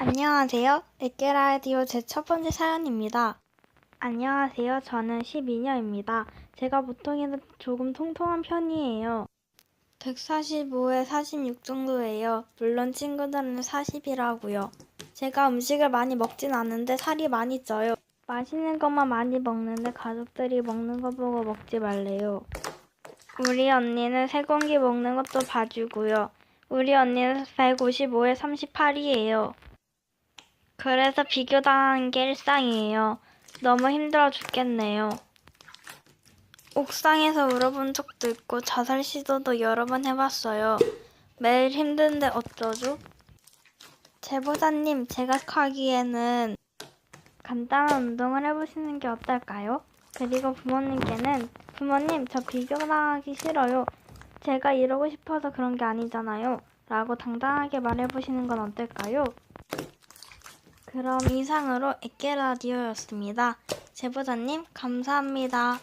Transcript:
안녕하세요. 에케라디오 제 첫 번째 사연입니다. 안녕하세요. 저는 12년입니다. 제가 보통에는 조금 통통한 편이에요. 145에 46 정도예요. 물론 친구들은 40이라고요. 제가 음식을 많이 먹진 않는데 살이 많이 쪄요. 맛있는 것만 많이 먹는데 가족들이 먹는 거 보고 먹지 말래요. 우리 언니는 세 공기 먹는 것도 봐주고요. 우리 언니는 155에 38이에요. 그래서 비교당하는 게 일상이에요. 너무 힘들어 죽겠네요. 옥상에서 울어본 적도 있고 자살 시도도 여러 번 해봤어요. 매일 힘든데 어쩌죠? 제보자님, 제가 하기에는 간단한 운동을 해보시는 게 어떨까요? 그리고 부모님께는 부모님, 저 비교당하기 싫어요. 제가 이러고 싶어서 그런 게 아니잖아요. 라고 당당하게 말해보시는 건 어떨까요? 그럼 이상으로 에케라디오였습니다. 제보자님, 감사합니다.